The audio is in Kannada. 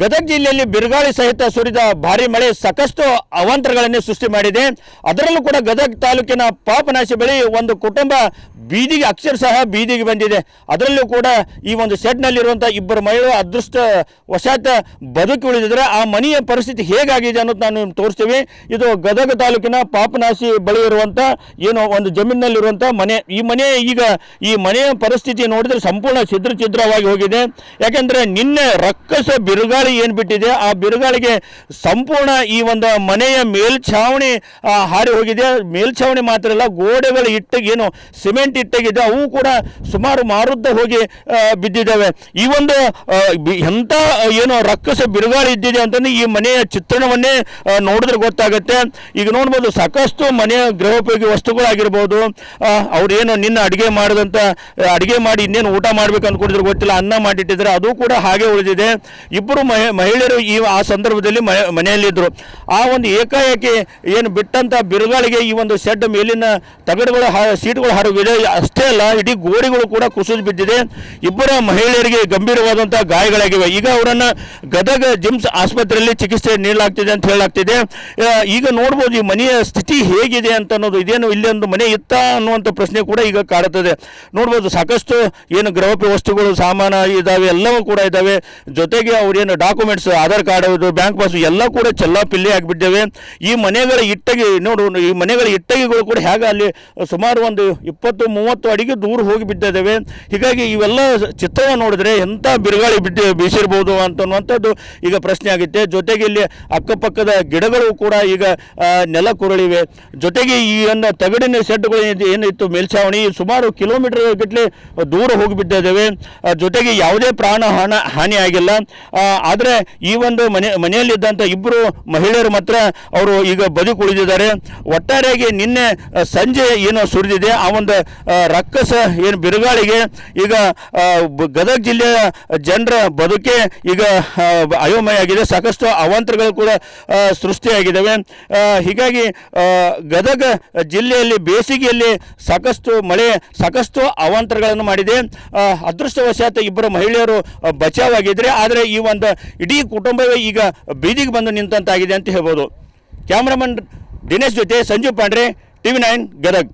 ಗದಗ ಜಿಲ್ಲೆಯಲ್ಲಿ ಬಿರುಗಾಳಿ ಸಹಿತ ಸುರಿದ ಭಾರಿ ಮಳೆ ಸಾಕಷ್ಟು ಅವಾಂತರಗಳನ್ನೇ ಸೃಷ್ಟಿ ಮಾಡಿದೆ. ಅದರಲ್ಲೂ ಕೂಡ ಗದಗ ತಾಲೂಕಿನ ಪಾಪನಾಶಿ ಬಳಿ ಒಂದು ಕುಟುಂಬ ಬೀದಿಗೆ ಅಕ್ಷರ ಸಹ ಬೀದಿಗೆ ಬಂದಿದೆ. ಅದರಲ್ಲೂ ಕೂಡ ಈ ಒಂದು ಶೆಡ್ನಲ್ಲಿರುವಂಥ ಇಬ್ಬರು ಮಹಿಳೆಯರು ಅದೃಷ್ಟ ವಶಾತ್ ಬದುಕಿ ಉಳಿದಿದ್ರೆ ಆ ಮನೆಯ ಪರಿಸ್ಥಿತಿ ಹೇಗಾಗಿದೆ ಅನ್ನೋದು ನಾನು ತೋರಿಸ್ತೀವಿ. ಇದು ಗದಗ ತಾಲೂಕಿನ ಪಾಪನಾಶಿ ಬಳಿ ಇರುವಂಥ ಏನು ಒಂದು ಜಮೀನಿನಲ್ಲಿರುವಂಥ ಮನೆ. ಈ ಮನೆ ಈಗ ಈ ಮನೆಯ ಪರಿಸ್ಥಿತಿ ನೋಡಿದ್ರೆ ಸಂಪೂರ್ಣ ಛಿದ್ರ ಛಿದ್ರವಾಗಿ ಹೋಗಿದೆ. ಯಾಕಂದ್ರೆ ನಿನ್ನೆ ರಕ್ಕಸ ಬಿರುಗಾಳಿ ಏನು ಬಿಟ್ಟಿದೆ? ಆ ಬಿರುಗಾಳಿಗೆ ಸಂಪೂರ್ಣ ಈ ಒಂದು ಮನೆಯ ಮೇಲ್ಛಾವಣಿ ಹಾರಿ ಹೋಗಿದೆ. ಮೇಲ್ಛಾವಣಿ ಮಾತ್ರ ಅಲ್ಲ, ಗೋಡೆಗಳ ಇಟ್ಟಿಗೆ ಏನು, ಸಿಮೆಂಟ್ ಇಟ್ಟಗಿದೆ. ಅವು ಕೂಡ ಸುಮಾರು ಮಾರುದ್ದ ಹೋಗಿ ಬಿದ್ದಿದ್ದಾವೆ. ಈ ಒಂದು ಎಂಥ ಏನು ರಕ್ಕಸ ಬಿರುಗಾಳಿ ಇದ್ದಿದೆ ಅಂತಂದ್ರೆ ಈ ಮನೆಯ ಚಿತ್ರಣವನ್ನೇ ನೋಡಿದ್ರೆ ಗೊತ್ತಾಗುತ್ತೆ. ಈಗ ನೋಡ್ಬೋದು, ಸಾಕಷ್ಟು ಮನೆಯ ಗೃಹೋಪಯೋಗಿ ವಸ್ತುಗಳಾಗಿರ್ಬೋದು. ಅವ್ರೇನು ನಿನ್ನ ಅಡುಗೆ ಮಾಡಿದಂಥ ಅಡುಗೆ ಮಾಡಿ ಇನ್ನೇನು ಊಟ ಮಾಡ್ಬೇಕು ಅಂದ್ಕೊಂಡಿದ್ರು ಗೊತ್ತಿಲ್ಲ, ಅನ್ನ ಮಾಡಿಟ್ಟಿದ್ದಾರೆ. ಅದು ಕೂಡ ಹಾಗೆ ಉಳಿದಿದೆ. ಇಬ್ಬರು ಮಹಿ ಮಹಿಳೆಯರು ಈ, ಆ ಸಂದರ್ಭದಲ್ಲಿ ಮನೆ ಮನೆಯಲ್ಲಿದ್ದರು. ಆ ಒಂದು ಏಕಾಏಕಿ ಏನು ಬಿಟ್ಟಂಥ ಬಿರುಗಾಳಿಗೆ ಈ ಒಂದು ಶೆಡ್ ಮೇಲಿನ ತಗಡುಗಳು ಸೀಟ್ಗಳು ಹರಗಿದೆ ಅಷ್ಟೇ ಅಲ್ಲ, ಇಡೀ ಗೋಡೆಗಳು ಕೂಡ ಕುಸಿದು ಬಿದ್ದಿದೆ. ಇಬ್ಬರ ಮಹಿಳೆಯರಿಗೆ ಗಂಭೀರವಾದಂಥ ಗಾಯಗಳಾಗಿವೆ. ಈಗ ಅವರನ್ನು ಗದಗ ಜಿಮ್ಸ್ ಆಸ್ಪತ್ರೆಯಲ್ಲಿ ಚಿಕಿತ್ಸೆ ನೀಡಲಾಗ್ತಿದೆ ಅಂತ ಹೇಳಲಾಗ್ತಿದೆ. ಈಗ ನೋಡ್ಬೋದು ಈ ಮನೆಯ ಸ್ಥಿತಿ ಹೇಗಿದೆ ಅಂತ ಅನ್ನೋದು, ಇದೇನು ಇಲ್ಲಿ ಒಂದು ಮನೆ ಇತ್ತ ಅನ್ನುವಂಥ ಪ್ರಶ್ನೆ ಕೂಡ ಈಗ ಕಾಡುತ್ತದೆ. ನೋಡ್ಬೋದು ಸಾಕಷ್ಟು ಏನು ಗೃಹೋಪಯೋಗಿ ವಸ್ತುಗಳು ಸಾಮಾನು ಇದ್ದಾವೆ ಎಲ್ಲವೂ ಕೂಡ ಇದ್ದಾವೆ ಜೊತೆಗೆ ಅವ್ರೇನು documents Aadhaar card bank pass ಎಲ್ಲ ಕೂಡ ಚೆಲ್ಲಾಪಿಲ್ಲಿ ಆಗಿಬಿಟ್ಟಿವೆ ಈ ಮನೆಗಳ ಇಟ್ಟಗಿ, ನೋಡು, ಈ ಮನೆಗಳ ಇಟ್ಟಗಿಗಳು ಕೂಡ ಹೇಗೆ ಅಲ್ಲಿ ಸುಮಾರು ಒಂದು ಇಪ್ಪತ್ತು, ಮೂವತ್ತು ಅಡಿಗೆ ದೂರ ಹೋಗಿ ಬಿದ್ದಿದ್ದಾವೆ ಹೀಗಾಗಿ ಇವೆಲ್ಲ ಚಿತ್ರವನ್ನು ನೋಡಿದ್ರೆ ಎಂಥ ಬಿರುಗಾಳಿ ಬಿದ್ದು ಬೀಸಿರ್ಬೋದು ಅಂತನ್ನುವಂಥದ್ದು ಈಗ ಪ್ರಶ್ನೆ ಆಗುತ್ತೆ. ಜೊತೆಗೆ ಇಲ್ಲಿ ಅಕ್ಕಪಕ್ಕದ ಗಿಡಗಳು ಕೂಡ ಈಗ ನೆಲ ಕುರುಳಿವೆ. ಜೊತೆಗೆ ಈ ಒಂದು ತಗಡಿನ ಶೆಡ್ಗಳು ಏನ್- ಏನಿತ್ತು ಮೇಲ್ಛಾವಣಿ, ಸುಮಾರು ಕಿಲೋಮೀಟರ್ ಗಟ್ಟಲೆ ದೂರ ಹೋಗಿಬಿಟ್ಟಿದ್ದೇವೆ. ಜೊತೆಗೆ ಯಾವುದೇ ಪ್ರಾಣ ಹಾನ, ಹಾನಿ ಆಗಿಲ್ಲ. ಆದರೆ ಈ ಒಂದು ಮನೆ ಮನೆಯಲ್ಲಿದ್ದಂಥ ಇಬ್ಬರು ಮಹಿಳೆಯರು ಮಾತ್ರ ಅವರು ಈಗ ಬದುಕು ಉಳಿದಿದ್ದಾರೆ ಒಟ್ಟಾರೆಯಾಗಿ ನಿನ್ನೆ ಸಂಜೆ ಏನು ಸುರಿದಿದೆ. ಆ ಒಂದು ರಕ್ಕಸ ಏನು ಬಿರುಗಾಳಿಗೆ ಈಗ ಗದಗ ಜಿಲ್ಲೆಯ ಜನರ ಬದುಕೆ ಈಗ ಅಯೋಮಯ ಆಗಿದೆ. ಸಾಕಷ್ಟು ಅವಾಂತರಗಳು ಕೂಡ ಸೃಷ್ಟಿಯಾಗಿದ್ದಾವೆ. ಹೀಗಾಗಿ ಗದಗ ಜಿಲ್ಲೆಯಲ್ಲಿ ಬೇಸಿಗೆಯಲ್ಲಿ ಸಾಕಷ್ಟು ಮಳೆ, ಸಾಕಷ್ಟು ಅವಾಂತರಗಳನ್ನು ಮಾಡಿದೆ. ಅದೃಷ್ಟವಶಾತ್ ಇಬ್ಬರು ಮಹಿಳೆಯರು ಬಚಾವಾಗಿದ್ದರೆ ಆದರೆ ಈ ಒಂದು ಇಡೀ ಕುಟುಂಬವೇ ಈಗ ಬೀದಿಗೆ ಬಂದು ನಿಂತಂತಾಗಿದೆ ಅಂತ ಹೇಳ್ಬೋದು. ಕ್ಯಾಮ್ರಾಮನ್ ದಿನೇಶ್ ಜೊತೆ ಸಂಜೀವ್ ಪಾಂಡ್ರೆ, ಟಿವಿ ನೈನ್ ಗದಗ್.